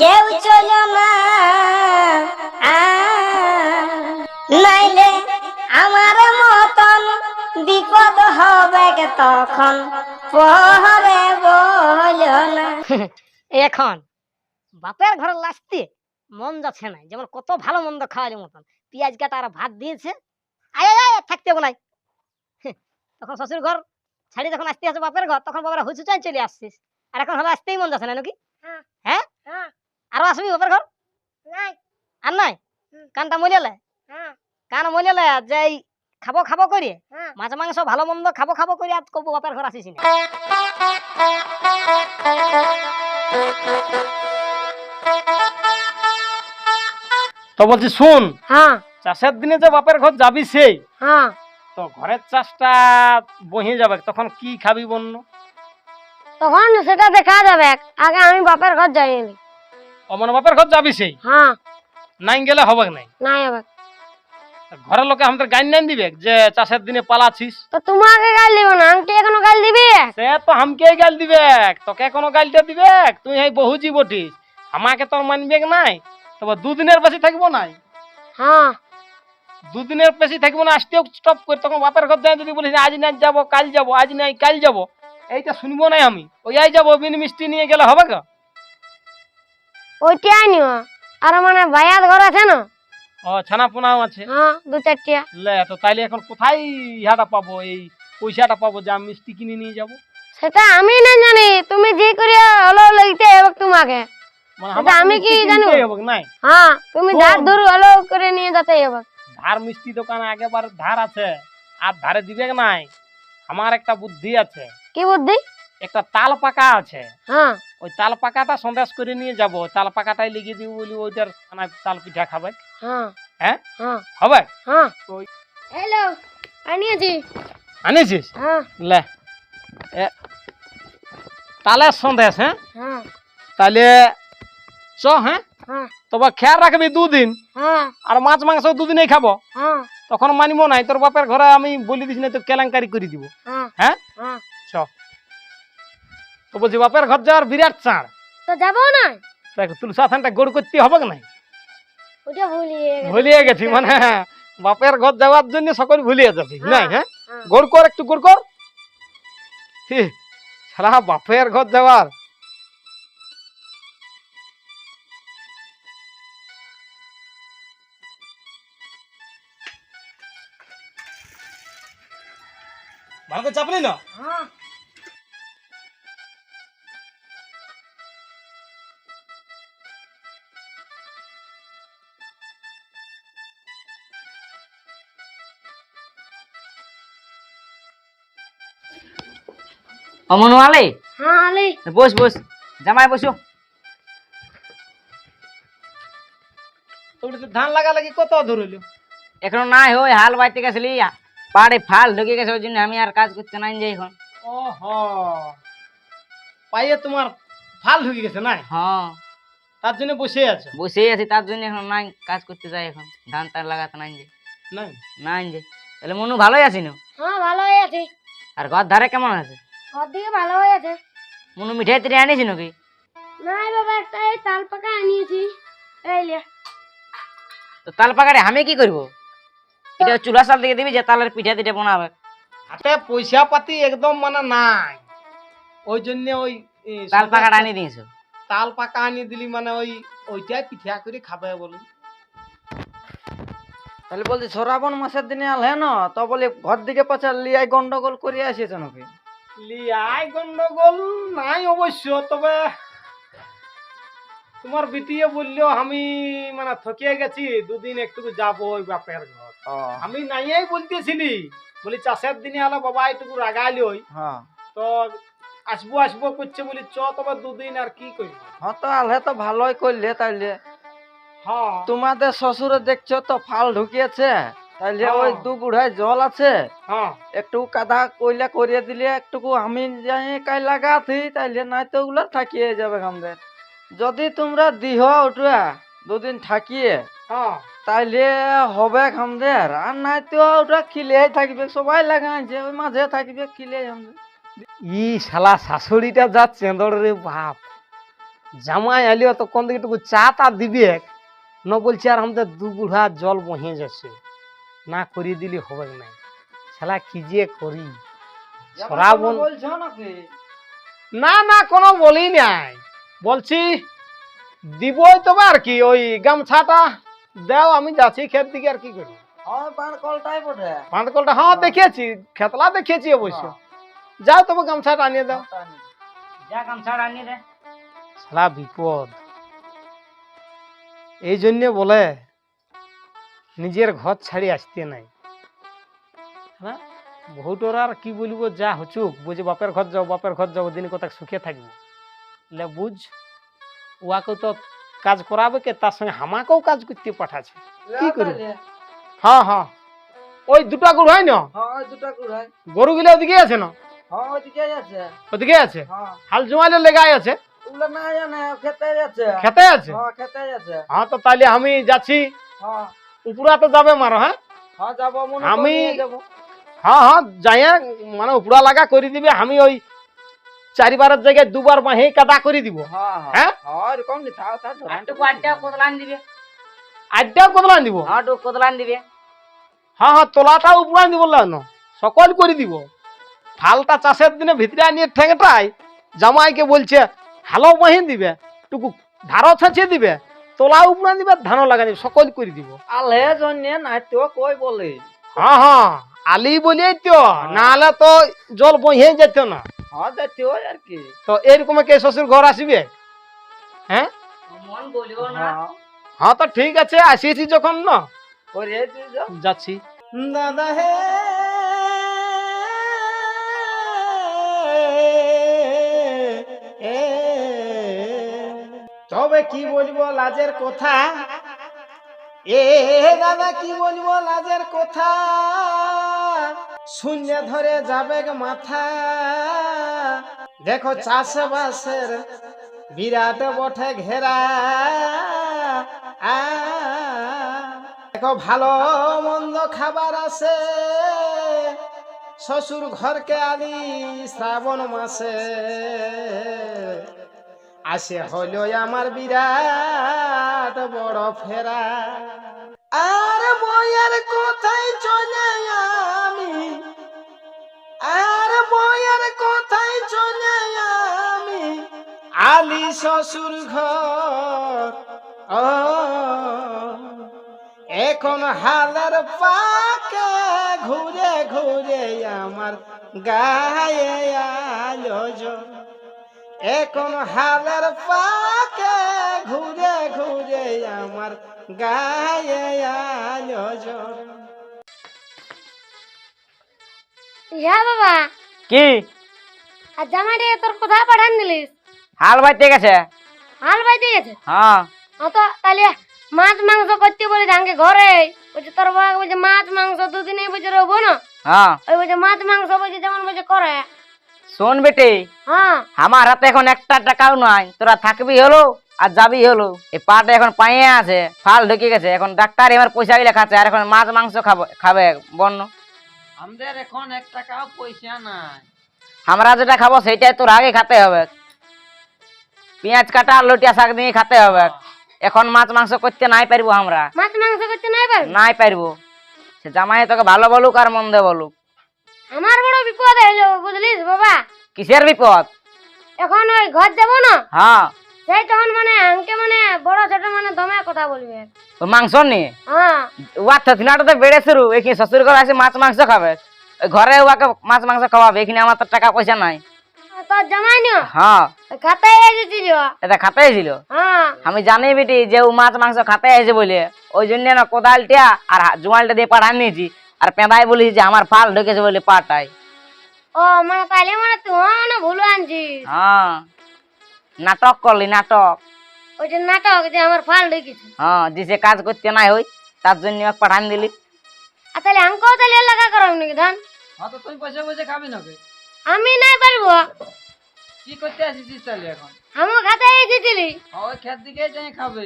কেউ চলো না। নাইলে আমার মতন বিপদ হবে তখন? পরে বলো না। এখন বাপের ঘরে লাসতে মন যাচ্ছে না যেমন কত ভালো মন্দ খাওয়ার মতন। পেঁয়াজ কাটা আর ভাত দিয়েছে আয় আয় থাকতে হবে নাই। তখন শ্বশুর ঘর ছাড়ি যখন আসতে আছে বাপের ঘর তখন বাবার হুচু চাই চলে আসছিস আর এখন হলে আসতেই মন যাচ্ছে না নাকি? হ্যাঁ। হ্যাঁ? হ্যাঁ। আরও আসবি বাপের ঘর? নাই। আর নাই। কানটা মলিয়ালে? হ্যাঁ। কান মলিয়ালে যে এই খাব খাব করি? হ্যাঁ। মাছ মাংস ভালো মন্দ খাব খাব করি আর কবু বাপের ঘর আসিস না। তো বলছি শুন হ্যাঁ। চাষের দিনে যে বাপের ঘর যাবি সেই হ্যাঁ। তো ঘরের চাষটা বহে যাবে তখন কি খাবি বন্য? তখন সেটা দেখা যাবে। আগে আমি বাপের ঘর যাইনি অমন বাপের ঘর যাবি সেই? হ্যাঁ। নাই গেলে হবে নাই? নাই ঘরের লোকে আমাদের গাইন নাই দিবে যে চাষের দিনে পালাছিস তো তোমাকে গাল দিব না আংটি এখনও গাল দিবি? সে তো হামকে গাল দিবে তোকে কোনো গালটা দিবে তুই এই বহু জীবটিস আমাকে তোর মানবে নাই? তবে দুদিনের বেশি থাকব নাই। হ্যাঁ। দুদিনের বেশি থাকব না আসতেও স্টপ করে তখন বাপের ঘর যাই যদি বলিস আজ নাই যাব কাল যাব আজ নাই কাল যাব। এইটা শুনব নাই আমি। ওই আই যাব বিন মিষ্টি নিয়ে গেলে হবে গা ওইটাই নিও আর মানে ভাইয়ার ঘর আছে না? ও ছানা পোনাও আছে। হ্যাঁ দু চারটিয়া। লে তো তাইলে এখন কোথায় ইহাটা পাবো? এই পয়সাটা পাবো যে আমি মিষ্টি কিনে নিয়ে যাব? সেটা আমি না জানি। তুমি যে করিয়া হলো লইতে হবে তোমাকে। মানে সেটা আমি কি? হবে নাই। হ্যাঁ তুমি ধার ধরু হলো করে নিয়ে যেতে হবে ধার মিষ্টি দোকানে আগেবার ধার আছে। আর ধারে দিবে নাই। আমার একটা বুদ্ধি আছে। কি বুদ্ধি? একটা তাল পাকা আছে। হ্যাঁ। ওই তাল পাকাটা সন্দেশ করে নিয়ে যাব। তাল পাকাটাই লিখে দিব বলি ওইটার তাল পিঠা খাবে। হ্যাঁ। হ্যাঁ? হ্যাঁ। হবে? হ্যাঁ। ওই- হ্যালো আনিয়েছি। আনিছিস হ্যাঁ। লে। এ, তালের সন্দেশ হ্যাঁ? হ্যাঁ। তাহলে চ হ্যাঁ? হ্যাঁ। তবে খেয়াল রাখবি দুদিন। হ্যাঁ। আর মাছ মাংস দুদিনেই খাব। হ্যাঁ। তখন মানিব নাই তোর বাপের ঘরে আমি বলি দিস না তো কেলেঙ্কারি করে দিব। হ্যাঁ। হ্যাঁ? হ্যাঁ। চ। তো বলছি বাপের ঘর যাওয়ার বিরাট চাঁড়। তো যাব না? দেখ তুলসা থানটা গোড় করতে হবে নাই? ওটা ভুলিয়ে গেছি। ভুলিয়ে গেছি মানে বাপের ঘর যাওয়ার জন্য সকল ভুলিয়ে যাচ্ছি হ্যাঁ। নাই হ্যাঁ হ্যাঁ। গোড় কর একটু গোড় কর। হি, সারা বাপের ঘর যাওয়ার। ভালো করে চাপলি না। হ্যাঁ। আলে হ্যাঁ বস বস জামাই বসো। তোর তো ধান লাগা লাগি কত ধরল এখনও নাই হই হাল বাইতে গেছিলি। পাড়ে ফাল ঢুকে গেছে ওই জন্য আমি আর কাজ করতে নাই যাই এখন। ওহো পাইয়ে তোমার ফাল ঢুকে গেছে নাই? হ্যাঁ। তার জন্য বসে আছে? বসেই আছি তার জন্য এখন নাই কাজ করতে যাই এখন। ধান টান লাগাতে নাই যাই নাই? নাই যাই তাহলে মনু ভালোই আছি না? হ্যাঁ ভালো হয়ে আছে। আর ঘর ধারে কেমন আছে? ঘর দিকে ভালো হয়ে আছে মনু মিঠাই তিরে আনিছি নাকি? নাই বাবা একটা এই তাল পাকা আনিয়েছি। এই লে। তো তাল পাকারে আমি কি করব? এটা চুলা চাল থেকে দিবি যে তালের পিঠা তিঠা বানাবে। হাতে পয়সা পাতি একদম মানে নাই। ওই জন্য ওই তাল পাকাটা আনি দিয়েছ? তাল পাকা আনি দিলি মানে ওই ওইটাই পিঠা করে খাবে বলি। তাহলে বলছি শ্রাবণ মাসের দিনে আলে না তো বলে ঘর দিকে পাচার লিয়াই গন্ডগোল করে আসিয়েছে নাকি? লিয়াই গন্ডগোল নাই অবশ্য তবে তোমার বিটিয়ে বলল আমি মানে থকিয়ে গেছি দুদিন একটু যাব ওই বাপের ঘর। আমি নাইয়াই বলতেছিলি বলি চাষের দিনে আলো বাবা একটু রাগাইলি ওই। হ্যাঁ। তো আসব আসব করছে বলি চ তবে দুদিন আর কি করব হ্যাঁ তো আলে তো ভালোই করলে তাইলে। হ্যাঁ। তোমাদের শ্বশুরে দেখছ তো ফাল ঢুকিয়েছে? তাইলে হ্যাঁ। ওই দু বুড়াই জল আছে। হ্যাঁ। একটু কাদা কইলা করিয়ে দিলে একটুকু আমি যাই কাই লাগাতি তাইলে নাই তো ওগুলো থাকিয়ে যাবে আমাদের যদি তোমরা দিহ ওটা দুদিন থাকিয়ে হ্যাঁ। তাইলে হবে আমাদের আর নাই তো ওটা খিলেই থাকবে সবাই লাগাইছে ওই মাঝে থাকবে খিলে আমাদের ই শালা শাশুড়িটা যা চেঁদড় রে বাপ। জামাই আলিও তো কোন দিকে টুকু চা তা দিবে। ন বলছে আর আমাদের দু বুড়া জল বহে যাচ্ছে। না করিয়ে দিলে হবে না। শালা কি যে করি? না না কোনো বলি নাই। বলছি দিবই তবে আর কি ওই গামছাটা? দাও আমি যাচ্ছি ক্ষেত দিকে আর কি করি হ্যাঁ পাঁচকলটা হ্যাঁ দেখেছি খেতলা দেখেছি অবশ্য। যাও তবে গামছাটা আনিয়ে দাও। কাম আনিয়ে দে। সারা বিপদ। এই জন্যে বলে নিজের ঘর ছাড়ি আসতে নাই। হ্যাঁ? বহুটোর আর কি বলব যা হচুক বুঝে বাপের ঘর যাও বাপের ঘর যাও দিন কথা সুখে থাকব। লে বুঝ উহাকে তো কাজ করাবে কে? তার সঙ্গে হামাকেও কাজ করতে পাঠাচ্ছে কি করি? হ্যাঁ হ্যাঁ। ওই দুটা গরু হয় না? হ্যাঁ দুটা গরু গুলো ওদিকে আছে না? হ্যাঁ ওদিকে আছে। হ্যাঁ। হাল লেগাই আছে? ওগুলো না জানে খেতে যাচ্ছে খেতে আছে? হ্যাঁ খেতে যাচ্ছে হ্যাঁ তো তাহলে আমি যাচ্ছি। হ্যাঁ। উপরা তো যাবে মারো হ্যাঁ? হ্যাঁ আমি- আমি যাব। হ্যাঁ হ্যাঁ যাইয়া মানে উপরা লাগা করে দিবে আমি ওই চারিবারের জায়গায় দুবার বাহে কাদা করে দিব। হ্যাঁ হ্যাঁ? হ্যাঁ? আড্ডা কোদলান দিবে। আড্ডাও কদলান দিব? হ্যাঁ কোদলান দিবে। হ্যাঁ হ্যাঁ তোলাটা উপরা দিব না সকল করে দিব। ফালটা চাষের দিনে ভিতরে আনিয়ে ঠেঙেটাই জামাইকে বলছে হালো বাহিন দিবে টুকু ধারো ছেঁচে দিবে তোলা উপরা দিবে ধান লাগা দিবে সকল করে দিব। আলে জন্য নাই তো কই বলে। হ্যাঁ হ্যাঁ আলি বলিয়ে তো নাহলে তো জল বহে যেত না। হ্যাঁ হয় আর কি। তো এরকম কে শ্বশুর ঘর আসবে? হ্যাঁ? মন বলিও না। হ্যাঁ তো ঠিক আছে আসিয়েছি যখন না? যাচ্ছি। দাদা হে তবে কি বলব লাজের কথা? এ দাদা কি বলব লাজের কথা? শূন্য ধরে যাবে মাথা। দেখো চাষবাসের বিরাট বটে ঘেরা। দেখো ভালো মন্দ খাবার আছে। শ্বশুর ঘরকে আদি শ্রাবণ মাসে। আসে হলো আমার বিরাট বড় ফেরা। আর বইয়ের কোথায় চলে আমি? আর বইয়ের কোথায় চলে আমি? আলি শ্বশুর ঘর। ও, এখন হালের পাকে ঘুরে ঘুরে আমার গায়ে আলো আয়োজন এখন হালের পাকে ঘুরে ঘুরে আমার গায়ে আয়োজন ইয়া বাবা। কি? আর জামাইটা তোর কোথায় পাঠান দিলিস। হাল বাইতে গেছে? হাল বাইতে গেছে? হ্যাঁ। তো তাহলে মাছ মাংস করতে বলে ঘরে। বলছে তোর বাবা বলছে মাছ মাংস দুদিনে বলছে রবো না। হ্যাঁ। ওই বলছে মাছ মাংস বলছে যেমন বলছে করে। শোন বেটে হ্যাঁ। আমার হাতে এখন একটা টাকাও নাই তোরা থাকবি হলো আর যাবি হলো। এই পাটা এখন পায়ে আছে ফাল ঢুকে গেছে এখন ডাক্তার এবার পয়সা গিলে খাচ্ছে আর এখন মাছ মাংস খাব খাবে বন্য। আমাদের এখন এক টাকাও পয়সা নাই। আমরা যেটা খাব সেইটাই তোর আগে খেতে হবে। পেঁয়াজ কাটা আর লটিয়া শাক দিয়ে খেতে হবে। এখন মাছ মাংস করতে নাই পারব আমরা। মাছ মাংস করতে নাই পারবি? নাই পারব। সে জামাই তোকে ভালো বলুক আর মন্দ বলুক। আমার বড় বিপদ হইল বুঝলিস বাবা? কিসের বিপদ? এখন ওই ঘর যাব না? হ্যাঁ। সেই তখন মানে আঙ্কে মানে বড় ছোট মানে দমে কথা বলবে। ওই মাংস নিয়ে হ্যাঁ। ওয়ার থিনাটা তো বেড়ে শুরু। এখানে শ্বশুর ঘরে আসে মাছ মাংস খাবে? ঘরে ওকে মাছ মাংস খাওয়াবে এখানে আমার তো টাকা পয়সা নাই। তোর জামাই নিও? হ্যাঁ। খাতায় এসেছিল? এটা খাতে ছিল? হ্যাঁ। আমি জানি বেটি যে ও মাছ মাংস খাতে এসে বলে। ওই জন্য না কোদালটা আর জোয়ালটা দিয়ে পাঠান নিয়েছি। আর পেঁদাই বলেছি যে আমার ফাল ঢুকেছে বলে পাটাই ও মানে তাইলে মানে তুই না ভুল আনছিস হ্যাঁ। নাটক করলি নাটক। ওই যে নাটক যে আমার ফাল ঢুকেছে। হ্যাঁ যে কাজ করতে নাই হই তার জন্য ওকে পাঠান দিলি। আর তাহলে আঙ্কেও তাহলে এলাকা করাম নাকি ধান? হ্যাঁ তো তুই পয়সা পয়সা খাবি নাকি? আমি নাই পারব। কি করতে আসিস তাহলে এখন? আমি খাতায় এসেছিলি। ওই খেত দিকে যাই খাবে।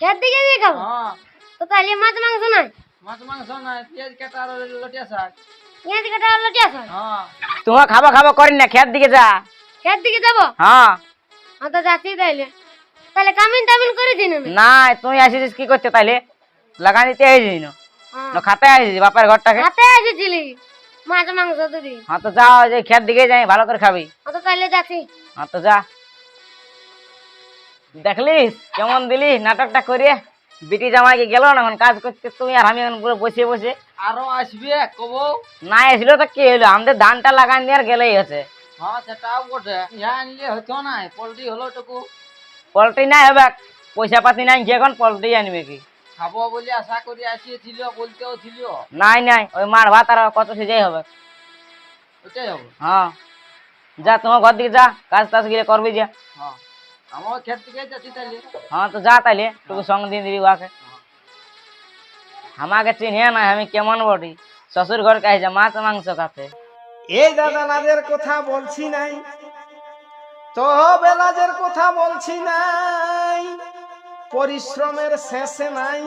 খেত দিকে দিয়ে খাব? হ্যাঁ। তো তাহলে মাছ মাংস নাই? মাছ মাংস নাই পেঁয়াজ কাটা আর লটিয়া শাক পেঁয়াজ কাটা লটি আছে? হ্যাঁ। তোমার খাব খাব করি না খেত দিকে যা। খেত দিকে যাব? হ্যাঁ। আমি তো যাচ্ছি তাইলে। তাহলে কামিন টামিন করে দিন না তুই আসিস কি করতে তাইলে? লাগা নিতে না। হ্যাঁ। না খাতে বাপের ঘরটাকে। এসেছিলি মাছ মাংস হ্যাঁ তো যা যে খেত দিকে যাই ভালো করে খাবি। তো তাইলে যাচ্ছি। হ্যাঁ তো যা। দেখলিস? কেমন দিলি? নাটকটা করে বিটি জামাইকে গেল না এখন কাজ করতে তুমি আর আমি এখন পুরো বসে বসে। আরও আসবে কব। না এসলো তো কি হলো আমাদের ধানটা লাগান দিয়ে আর গেলেই হচ্ছে। হ্যাঁ সেটাও বটে। ইহা আনলে হতো না পোল্ট্রি হলো টুকু পোল্ট্রি নাই হবে পয়সা পাতি নাই কি এখন পোল্ট্রি আনবে কি? খাব বলে আশা করি আসিয়েছিল বলতেও ছিল। নাই নাই ওই মার ভাত আর কত সেজাই হবে। ওটাই হবে। হ্যাঁ। যা তোমার ঘর দিকে যা কাজ টাজ গিয়ে করবি যা। হ্যাঁ। আমার ক্ষেত থেকে যাচ্ছি তাহলে হ্যাঁ তো যা তাইলে তোকে সঙ্গ দিয়ে দিবি ওকে আমাকে চিনিয়ে না আমি কেমন বটি শ্বশুর ঘর কাছে মাছ মাংস খাতে এই দাদা লাজের কথা বলছি নাই তো বেলাজের কথা বলছি নাই পরিশ্রমের শেষে নাই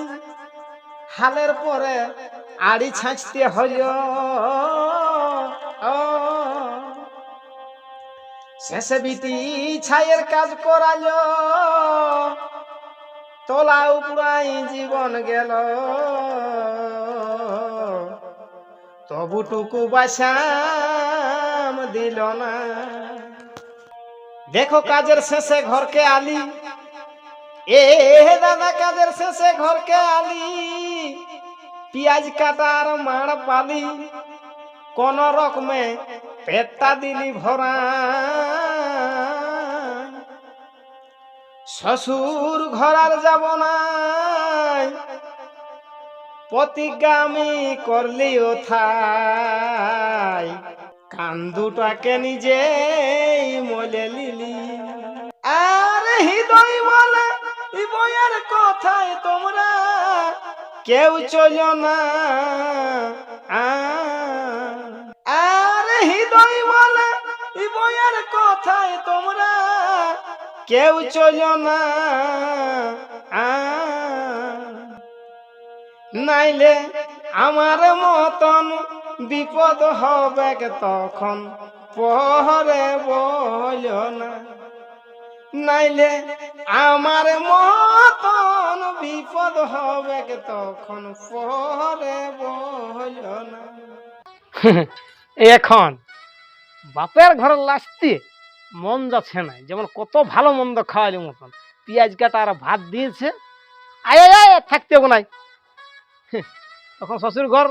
হালের পরে আড়ি ছাঁচতে হইল। শেষে বিটি ছাইয়ের কাজ করাল। তোলা উপরাই জীবন গেল। তবুটুকু বাসাম দিল না। দেখো কাজের শেষে ঘরকে আলি। এ দাদা, কাজের শেষে ঘরকে আলি। পিয়াজ কাটার মাড় পালি। কোন রকমে পেটটা দিলি ভরা। শ্বশুর ঘরার যাব নাই। প্রতিজ্ঞামি করলি ও থাই কান দুটাকে নিজেই মলে লিলি। আর হৃদয় বলে বইয়ের কথায় তোমরা। কেউ চলো না। আ- হৃদয় বলে বইয়ের কথায় তোমরা কেউ চলো না। নাইলে আমার মতন বিপদ হবে তখন? পহরে বল না। নাইলে আমার মতন বিপদ হবে তখন? পহরে বল না। এখন বাপের ঘরের লাস্তে মন যাচ্ছে না। যেমন কত ভালো মন্দ খাওয়াইলে মতন। পেঁয়াজ কাটা আর ভাত দিয়েছে। আয় আয় থাকতে হবে নাই তখন শ্বশুর ঘর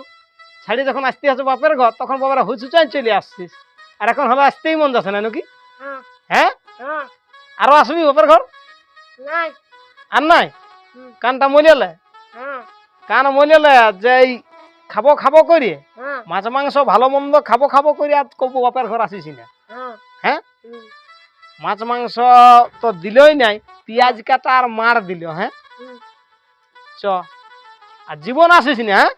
ছাড়ি যখন আসতে আসছে বাপের ঘর তখন বাবারা হুচুচাই চলে আসছিস। আর এখন হলো আসতেই মন যাচ্ছে না নাকি হ্যাঁ। হ্যাঁ? হ্যাঁ। আরও আসবি বাপের ঘর? আর নাই? কানটা মলিয়ালে হ্যাঁ। কান মলিয়ালে যে এই খাব খাব করি মাছ মাংস ভালো মন্দ খাব খাব করি আর কবু বাপের ঘর আসিস না হ্যাঁ হ্যাঁ? মাছ মাংস তো দিলই নাই পিঁয়াজ কাটা আর মার দিল হ্যাঁ চ আর জীবন আসিস না হ্যাঁ